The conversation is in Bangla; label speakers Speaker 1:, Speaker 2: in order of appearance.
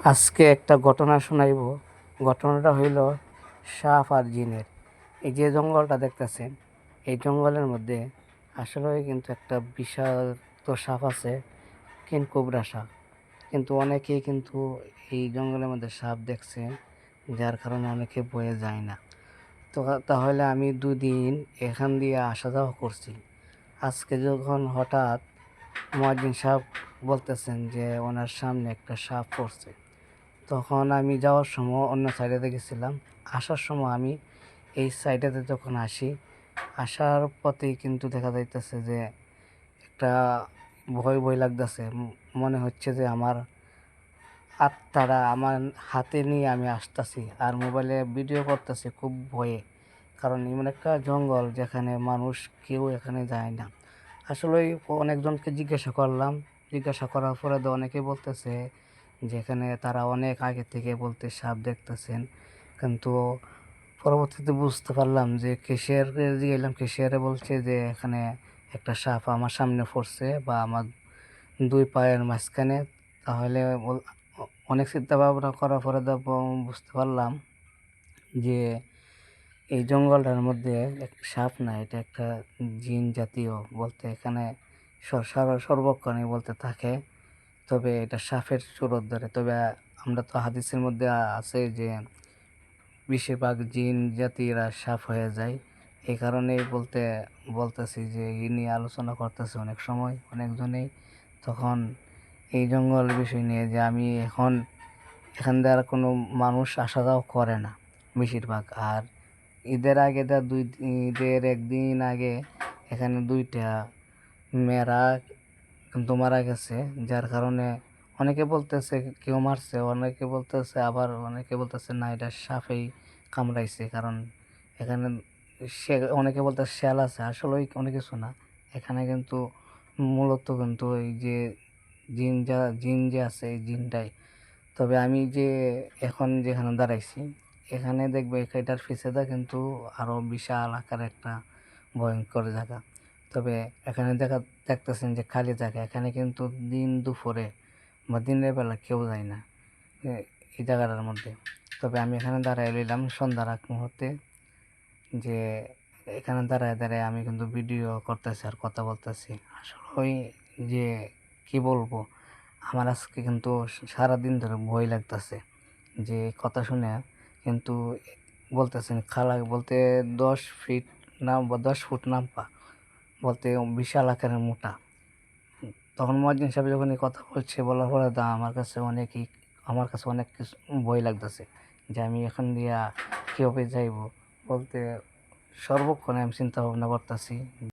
Speaker 1: আজকে একটা ঘটনা শোনাইব। ঘটনাটা হইল সাপ আর জিনের। এই যে জঙ্গলটা দেখতেছেন, এই জঙ্গলের মধ্যে আসলে কিন্তু একটা বিশাল তো সাপ আছে, কিন কোবরা সাপ। কিন্তু অনেকেই কিন্তু এই জঙ্গলের মধ্যে সাপ দেখছে, যার কারণে অনেকে বয়ে যায় না। তো তাহলে আমি দুদিন এখান দিয়ে আসা যাওয়া করছি। আজকে যখন হঠাৎ মহাজিন সাহেব বলতেছেন যে ওনার সামনে একটা সাপ পড়ছে তখন আমি যাওয়ার সময় অন্য সাইডেতে গেছিলাম। আসার সময় আমি এই সাইডেতে যখন আসি, আসার পথেই কিন্তু দেখা যাইতেছে যে একটা ভয় ভয় লাগতেছে। মনে হচ্ছে যে আমার আত্মারা আমার হাতে নিয়ে আমি আসতেছি আর মোবাইলে ভিডিও করতেছি খুব ভয়ে। কারণ এমন একটা জঙ্গল যেখানে মানুষ কেউ এখানে যায় না। আসলে অনেকজনকে জিজ্ঞাসা করলাম। জিজ্ঞাসা করার পরে তো অনেকে বলতেছে যেখানে তারা অনেক আগে থেকে বলতে সাপ দেখতেছেন। কিন্তু পরবর্তীতে বুঝতে পারলাম যে কেশিয়ারকে গেলাম কেশিয়ারে বলছে যে এখানে একটা সাপ আমার সামনে পড়ছে বা আমার দুই পায়ের মাঝখানে। তাহলে অনেক চিন্তা ভাবনা করার পরে বুঝতে পারলাম যে এই জঙ্গলটার মধ্যে এক সাপ না, এটা একটা জিন জাতীয় বলতে এখানে স- সারা- সর্বক্ষণই বলতে থাকে। তবে এটা সাপের চুরত ধরে তবে আমরা তো হাদিসের মধ্যে আছে যে, বেশিরভাগ জিন জাতিরা সাপ হয়ে যায়। এই কারণেই বলতে, বলতেছি যে, এই নিয়ে আলোচনা করতেছে অনেক সময়, অনেকজনেই। তখন এই জঙ্গল বিষয় নিয়ে যে, আমি এখন, এখান দিয়ে আর কোনো মানুষ আসা যাওয়া করে না, বেশিরভাগ। আর ঈদের আগে দুই, ঈদের একদিন আগে এখানে দুইটা মেয়েরা কিন্তু মারা গেছে, যার কারণে অনেকে বলতেছে কেউ মারছে, অনেকে বলতেছে আবার অনেকে বলতেছে না, এটা সাপেই কামড়াইছে। কারণ এখানে সে, অনেকে বলতেছে শেয়াল আছে আসলে অনেক কিছু না। এখানে কিন্তু মূলত কিন্তু এই যে জিন যা, জিন যে আছে এই জিনটাই। তবে আমি যে এখন যেখানে দাঁড়াইছি, এখানে দেখবে এটার পিছেটা কিন্তু আরও বিশাল আকার একটা ভয়ঙ্কর জায়গা। তবে এখানে দেখা, দেখতেছেন যে খালি জায়গা। এখানে কিন্তু দিন দুপুরে বা দিনের বেলা কেউ যায় না এই জায়গাটার মধ্যে। তবে আমি এখানে দাঁড়ায় রইলাম সন্ধ্যার আগ মুহূর্তে, যে এখানে দাঁড়ায় দাঁড়ায় আমি কিন্তু ভিডিও করতেছি আর কথা বলতেছি। আসলে ওই যে কি বলব, আমার আজকে কিন্তু সারাদিন ধরে ভয় লাগতেছে যে কথা শুনে। কিন্তু বলতেছেন, খালা বলতে দশ ফিট নাম বা দশ ফুট নামপা। বলতে বিশাল আকারের মোটা। তখন মহাজিন সাহেব যখন এই কথা বলছে, বলার পরে দা আমার কাছে অনেকই, আমার কাছে অনেক কিছু বই লাগতেছে যে আমি এখন দিয়া কীভাবে যাইব? বলতে সর্বক্ষণে আমি চিন্তা ভাবনা করতেছি।